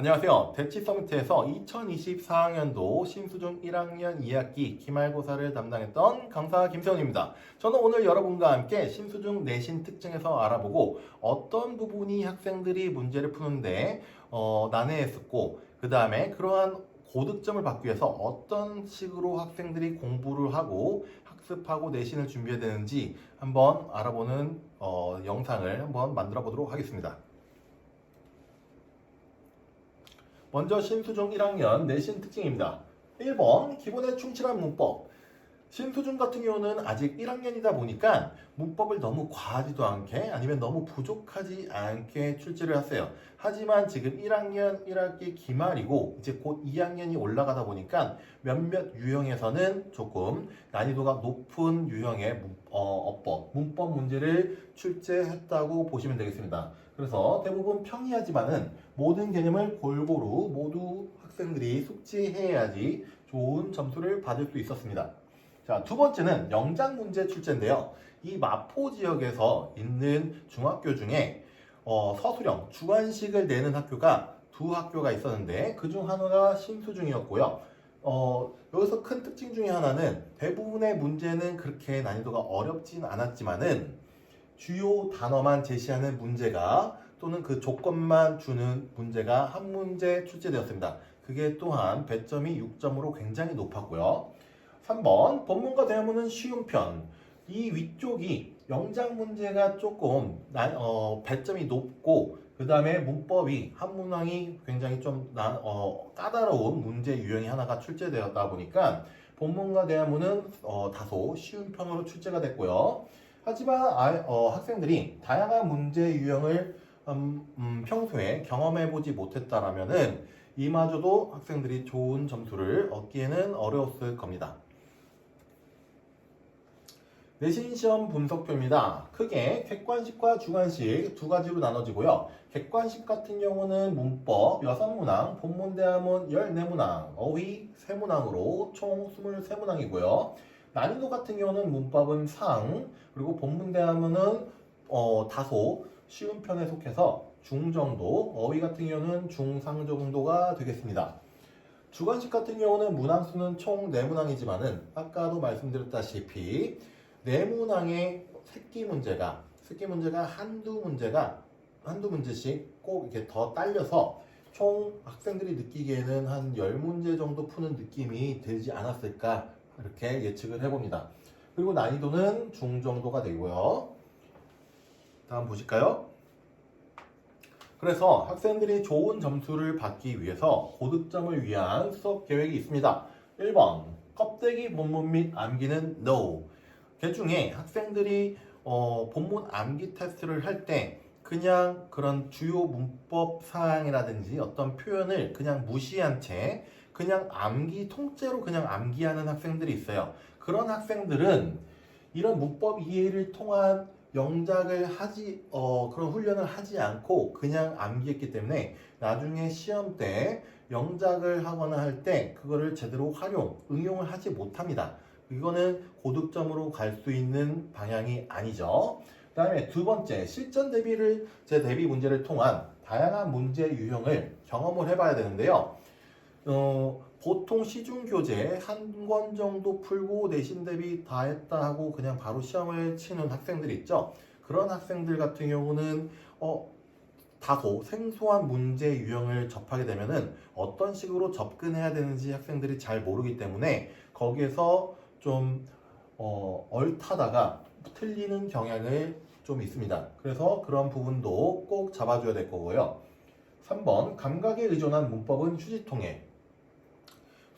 안녕하세요. 대치 서미트에서 2024학년도 신수중 1학년 2학기 기말고사를 담당했던 강사 김세훈입니다. 저는 오늘 여러분과 함께 신수중 내신 특징에서 알아보고 어떤 부분이 학생들이 문제를 푸는데 어, 난해했었고 그 다음에 그러한 고득점을 받기 위해서 어떤 식으로 학생들이 공부를 하고 학습하고 내신을 준비해야 되는지 한번 알아보는 어, 영상을 한번 만들어 보도록 하겠습니다. 먼저 신수중 1학년 내신 특징입니다. 1번 기본에 충실한 문법. 신수중 같은 경우는 아직 1학년이다 보니까 문법을 너무 과하지도 않게 아니면 너무 부족하지 않게 출제를 하세요. 하지만 지금 1학년 1학기 기말이고 이제 곧 2학년이 올라가다 보니까 몇몇 유형에서는 조금 난이도가 높은 유형의 문- 어, 어법, 문법 문제를 출제했다고 보시면 되겠습니다. 그래서 대부분 평이하지만은 모든 개념을 골고루 모두 학생들이 숙지해야지 좋은 점수를 받을 수 있었습니다. 자, 두 번째는 영장 문제 출제인데요. 이 마포 지역에서 있는 중학교 중에 어, 서술형 주관식을 내는 학교가 두 학교가 있었는데 그 중 하나가 신수중이었고요. 어, 여기서 큰 특징 중에 하나는 대부분의 문제는 그렇게 난이도가 어렵진 않았지만은 주요 단어만 제시하는 문제가 또는 그 조건만 주는 문제가 한 문제 출제되었습니다. 그게 또한 배점이 6점으로 굉장히 높았고요. 3번 본문과 대화문은 쉬운 편. 이 위쪽이 영장 문제가 조금 나- 어, 배점이 높고 그 다음에 문법이 한문항이 굉장히 좀 나- 어, 까다로운 문제 유형이 하나가 출제되었다 보니까 본문과 대화문은 어, 다소 쉬운 편으로 출제가 됐고요. 하지만 아- 어, 학생들이 다양한 문제 유형을 음, 음, 평소에 경험해보지 못했다라면은 이마저도 학생들이 좋은 점수를 얻기에는 어려웠을 겁니다. 내신 시험 분석표입니다. 크게 객관식과 주관식 두 가지로 나눠지고요. 객관식 같은 경우는 문법 6문항, 본문 대화문 14문항, 어휘 3문항으로 총 23문항이고요. 난이도 같은 경우는 문법은 상, 그리고 본문 대화문은 어, 다소 쉬운 편에 속해서 중정도, 어휘 같은 경우는 중상 정도가 되겠습니다. 주관식 같은 경우는 문항수는 총 4문항이지만은 아까도 말씀드렸다시피 네문항의 새끼 문제가 새끼 문제가 한두 문제가 한두 문제씩 꼭 이렇게 더 딸려서 총 학생들이 느끼기에는 한 10문제 정도 푸는 느낌이 들지 않았을까 이렇게 예측을 해봅니다. 그리고 난이도는 중 정도가 되고요. 다음 보실까요? 그래서 학생들이 좋은 점수를 받기 위해서 고득점을 위한 수업 계획이 있습니다. 1번 껍데기 본문 및 암기는 NO. 그 중에 학생들이 어, 본문 암기 테스트를 할 때 그냥 그런 주요 문법 사항이라든지 어떤 표현을 그냥 무시한 채 그냥 암기 통째로 그냥 암기하는 학생들이 있어요. 그런 학생들은 이런 문법 이해를 통한 영작을 하지 어, 그런 훈련을 하지 않고 그냥 암기했기 때문에 나중에 시험 때 영작을 하거나 할 때 그거를 제대로 활용 응용을 하지 못합니다. 이거는 고득점으로 갈 수 있는 방향이 아니죠. 그 다음에 두 번째 실전 대비를 제 대비 문제를 통한 다양한 문제 유형을 경험을 해봐야 되는데요. 어, 보통 시중 교재 한 권 정도 풀고 내신 대비 다 했다 하고 그냥 바로 시험을 치는 학생들이 있죠. 그런 학생들 같은 경우는 어, 다소 생소한 문제 유형을 접하게 되면은 어떤 식으로 접근해야 되는지 학생들이 잘 모르기 때문에 거기에서 좀 어, 얼타다가 틀리는 경향을 좀 있습니다. 그래서 그런 부분도 꼭 잡아줘야 될 거고요. 3번 감각에 의존한 문법은 휴지통에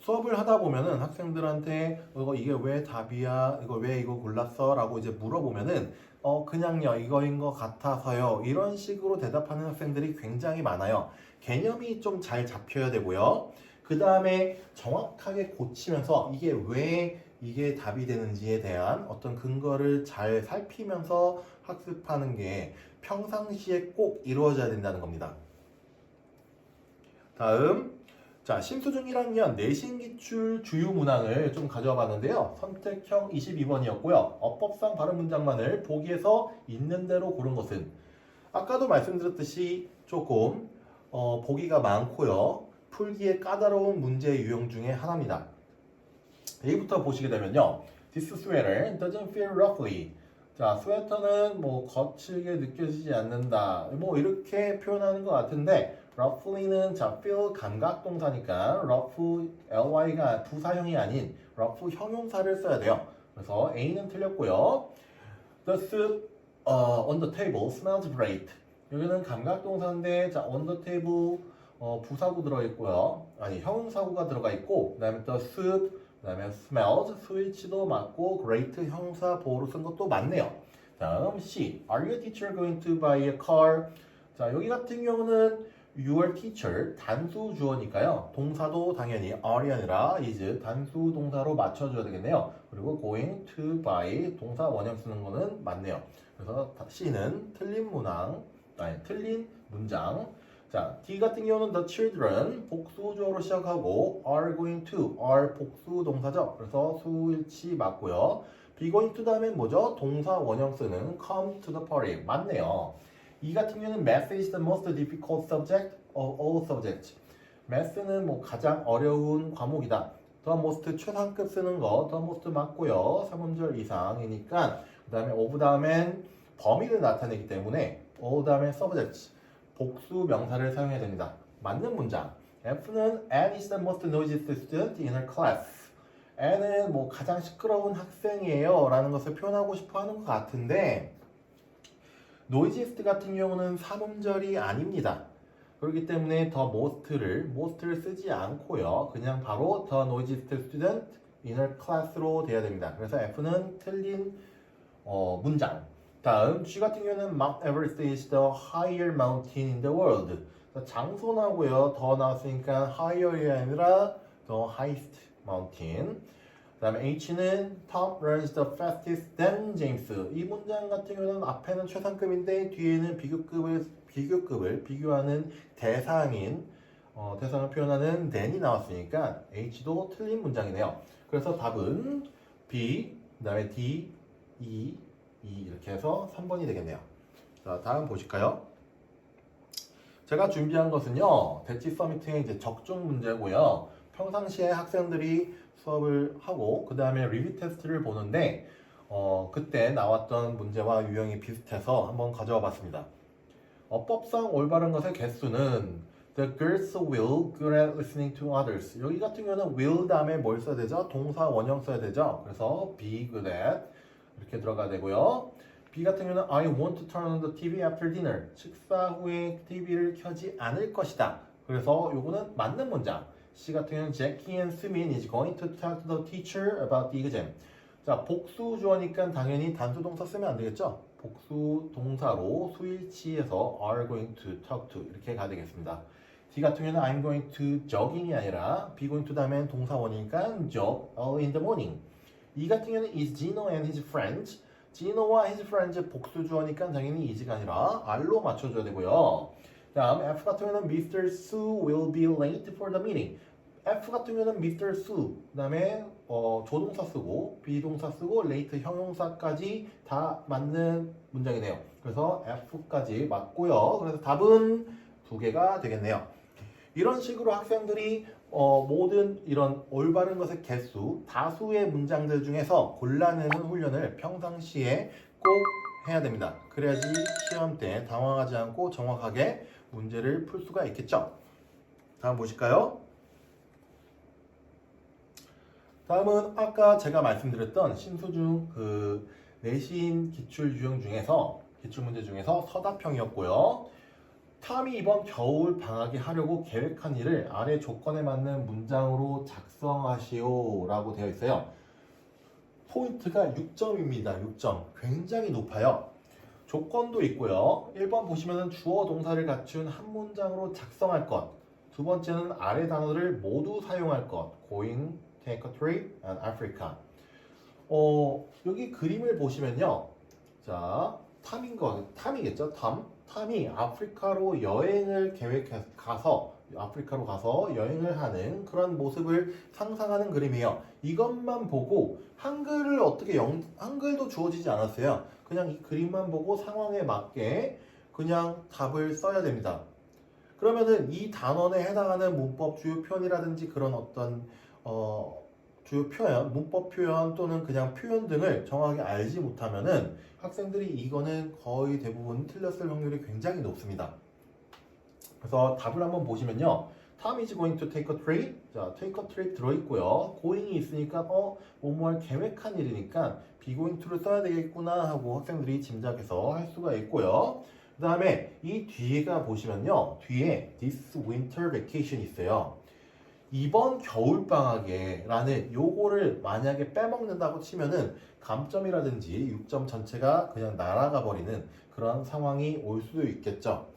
수업을 하다 보면은 학생들한테 이거 이게 왜 답이야? 이거 왜 이거 골랐어? 라고 이제 물어보면은 어 그냥요 이거인 것 같아서요 이런 식으로 대답하는 학생들이 굉장히 많아요. 개념이 좀 잘 잡혀야 되고요. 그 다음에 정확하게 고치면서 이게 왜 이게 답이 되는지에 대한 어떤 근거를 잘 살피면서 학습하는 게 평상시에 꼭 이루어져야 된다는 겁니다. 다음 자, 신수중 1학년 내신 기출 주요 문항을 좀 가져와 봤는데요. 선택형 22번이었고요. 어법상 발음 문장만을 보기에서 있는 대로 고른 것은 아까도 말씀드렸듯이 조금 어, 보기가 많고요. 풀기에 까다로운 문제 유형 중에 하나입니다. 여기부터 보시게 되면요. This sweater doesn't feel roughly. 자, 스웨터는 뭐 거칠게 느껴지지 않는다. 뭐 이렇게 표현하는 것 같은데 roughly는 자, feel 감각 동사니까 rough ly가 부사형이 아닌 rough 형용사를 써야 돼요. 그래서 A는 틀렸고요. The soup uh, on the table smells great. 여기는 감각 동사인데 자, on the table 어, 부사구 들어 있고요. 아니 형용사구가 들어가 있고 그다음에 the soup 그다음에 smells 스위치도 맞고 great 형사 보호로 쓴 것도 맞네요. 다음 C. Are you teacher going to buy a car? 자 여기 같은 경우는 your teacher 단수 주어니까요. 동사도 당연히 are이 아니라 is 단수 동사로 맞춰줘야 되겠네요. 그리고 going to buy 동사 원형 쓰는 거는 맞네요. 그래서 C는 틀린 문항 아니 틀린 문장. 자, D 같은 경우는 the children 복수조로 시작하고 are going to are 복수 동사죠. 그래서 수일치 맞고요. be going to 다음에 뭐죠? 동사 원형 쓰는 come to the party 맞네요. E 같은 경우는 math is the most difficult subject of all subjects. math는 뭐 가장 어려운 과목이다. the most 최상급 쓰는 거 the most 맞고요. 3음절 이상이니까 그 다음에 of 다음엔 범위를 나타내기 때문에 all 다음에 subject 복수 명사를 사용해야 됩니다. 맞는 문장. F는 Anne is the most noisiest student in her class. Anne은 뭐 가장 시끄러운 학생이에요 라는 것을 표현하고 싶어 하는 것 같은데 noisiest 같은 경우는 삼음절이 아닙니다. 그렇기 때문에 the most를 most를 쓰지 않고요. 그냥 바로 noisiest student in her class로 돼야 됩니다. 그래서 F는 틀린 어, 문장. 다음 G 같은 경우는 Mount Everest is the higher mountain in the world. 장소 나고요. 더 나왔으니까 higher이 아니라 the highest mountain. 그 다음에 H는 Tom runs the fastest than James. 이 문장 같은 경우는 앞에는 최상급인데 뒤에는 비교급을 비교급을 비교하는 대상인 어, 대상을 표현하는 than이 나왔으니까 H도 틀린 문장이네요. 그래서 답은 B, 그 다음에 D, E, E 이렇게 해서 3번이 되겠네요. 자, 다음 보실까요? 제가 준비한 것은요, 대치 서미트의 이제 적중 문제고요. 평상시에 학생들이 수업을 하고 그 다음에 리뷰 테스트를 보는데 어, 그때 나왔던 문제와 유형이 비슷해서 한번 가져와 봤습니다. 어 법상 올바른 것의 개수는 The girls will good at listening to others. 여기 같은 경우는 will 다음에 뭘 써야 되죠? 동사 원형 써야 되죠? 그래서 be good at 이렇게 들어가야 되고요. B 같은 경우는 I want to turn on the TV after dinner. 식사 후에 TV를 켜지 않을 것이다. 그래서 요거는 맞는 문장. C 같은 경우는 Jackie and Sumin is going to talk to the teacher about the exam. 자, 복수 주어니까 당연히 단수 동사 쓰면 안 되겠죠? 복수 동사로 수일치에서 are going to talk to 이렇게 가야 되겠습니다. D 같은 경우는 I'm going to jogging이 아니라 be going to 다음엔 동사 원이니까 jog early in the morning. E 같은 경우는 is Gino and his friends. Gino와 his friends 복수 주어니까 당연히 is가 아니라 are로 맞춰줘야 되고요. 다음 F 같은 경우는 Mr. Sue will be late for the meeting. F 같은 경우는 Mr. Sue 그다음에 어, 조동사 쓰고 비동사 쓰고 late 형용사까지 다 맞는 문장이네요. 그래서 F까지 맞고요. 그래서 답은 두 개가 되겠네요. 이런 식으로 학생들이 어, 모든 이런 올바른 것의 개수, 다수의 문장들 중에서 골라내는 훈련을 평상시에 꼭 해야 됩니다. 그래야지 시험 때 당황하지 않고 정확하게 문제를 풀 수가 있겠죠. 다음 보실까요? 다음은 아까 제가 말씀드렸던 신수중 그 내신 기출 유형 중에서 기출 문제 중에서 서답형이었고요. 탐이 이번 겨울 방학에 하려고 계획한 일을 아래 조건에 맞는 문장으로 작성하시오라고 되어 있어요. 포인트가 6점입니다. 6점. 굉장히 높아요. 조건도 있고요. 1번 보시면은 주어 동사를 갖춘 한 문장으로 작성할 것. 두 번째는 아래 단어를 모두 사용할 것. going, take a trip, and Africa. 어, 여기 그림을 보시면요. 자, 탐인 거, 탐이겠죠? 탐. 탐이 아프리카로 여행을 계획해서 가서 아프리카로 가서 여행을 하는 그런 모습을 상상하는 그림이에요. 이것만 보고 한글을 어떻게 영, 한글도 주어지지 않았어요. 그냥 이 그림만 보고 상황에 맞게 그냥 답을 써야 됩니다. 그러면은 이 단원에 해당하는 문법 주요 표현이라든지 그런 어떤 어, 주요 표현, 문법 표현 또는 그냥 표현 등을 정확하게 알지 못하면은 학생들이 이거는 거의 대부분 틀렸을 확률이 굉장히 높습니다. 그래서 답을 한번 보시면요. Tom is going to take a trip. 자, take a trip 들어있고요. going이 있으니까 어, 뭐뭐 할 계획한 일이니까 be going to를 써야 되겠구나 하고 학생들이 짐작해서 할 수가 있고요. 그 다음에 이 뒤에가 보시면요. 뒤에 this winter vacation 있어요. 이번 겨울방학에 라는 요거를 만약에 빼먹는다고 치면은 감점이라든지 6점 전체가 그냥 날아가 버리는 그런 상황이 올 수도 있겠죠.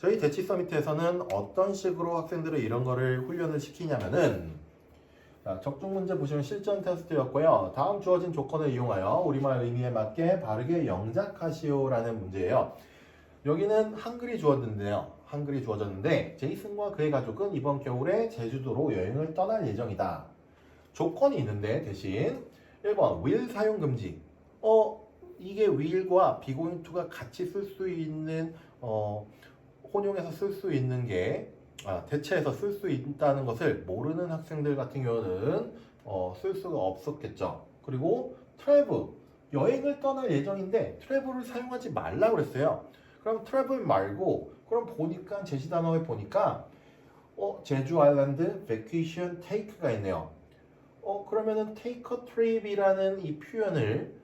저희 대치 서미트에서는 어떤 식으로 학생들을 이런 거를 훈련을 시키냐면은 자, 적중 문제 보시면 실전 테스트였고요. 다음 주어진 조건을 이용하여 우리말 의미에 맞게 바르게 영작하시오라는 문제예요. 여기는 한글이 주어졌는데요. 한글이 주어졌는데 제이슨과 그의 가족은 이번 겨울에 제주도로 여행을 떠날 예정이다. 조건이 있는데 대신 1번 will 사용 금지. 어 이게 will과 be going to가 같이 쓸 수 있는 어 혼용해서 쓸 수 있는 게 아, 대체해서 쓸 수 있다는 것을 모르는 학생들 같은 경우는 어, 쓸 수가 없었겠죠. 그리고 travel 여행을 떠날 예정인데 travel을 사용하지 말라 그랬어요. 그럼 travel 말고 그럼 보니까 제시 단어에 보니까 어, 제주 아일랜드 vacation take가 있네요. 어 그러면은 take a trip이라는 이 표현을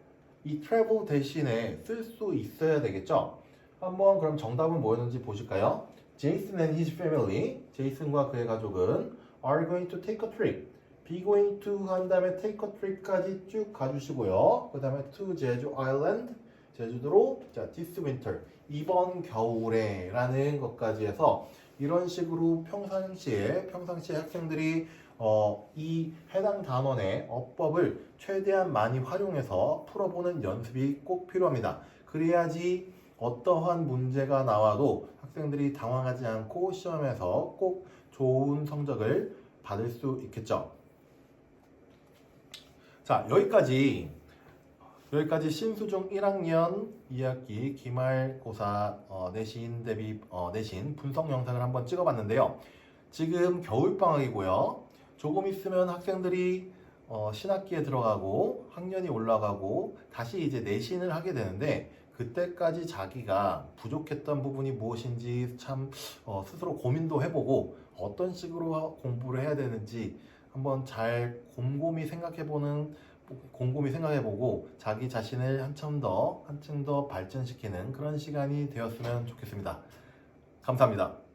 이 travel 대신에 쓸 수 있어야 되겠죠. 한번 그럼 정답은 뭐였는지 보실까요? Jason and his family, 제이슨과 그의 가족은 are going to take a trip. be going to 한 다음에 take a trip까지 쭉 가주시고요. 그 다음에 to 제주 아일랜드, 제주도로 자 this winter 이번 겨울에 라는 것까지 해서 이런 식으로 평상시에 평상시에 학생들이 어, 이 해당 단원의 어법을 최대한 많이 활용해서 풀어보는 연습이 꼭 필요합니다. 그래야지 어떠한 문제가 나와도 학생들이 당황하지 않고 시험에서 꼭 좋은 성적을 받을 수 있겠죠. 자, 여기까지 여기까지 신수중 1학년 2학기 기말고사 어, 내신 대비 어, 내신 분석 영상을 한번 찍어봤는데요. 지금 겨울 방학이고요. 조금 있으면 학생들이 어, 신학기에 들어가고 학년이 올라가고 다시 이제 내신을 하게 되는데 그때까지 자기가 부족했던 부분이 무엇인지 참 어, 스스로 고민도 해보고 어떤 식으로 공부를 해야 되는지 한번 잘 곰곰이 생각해보는 곰곰이 생각해보고 자기 자신을 한참 더 한층 더 발전시키는 그런 시간이 되었으면 좋겠습니다. 감사합니다.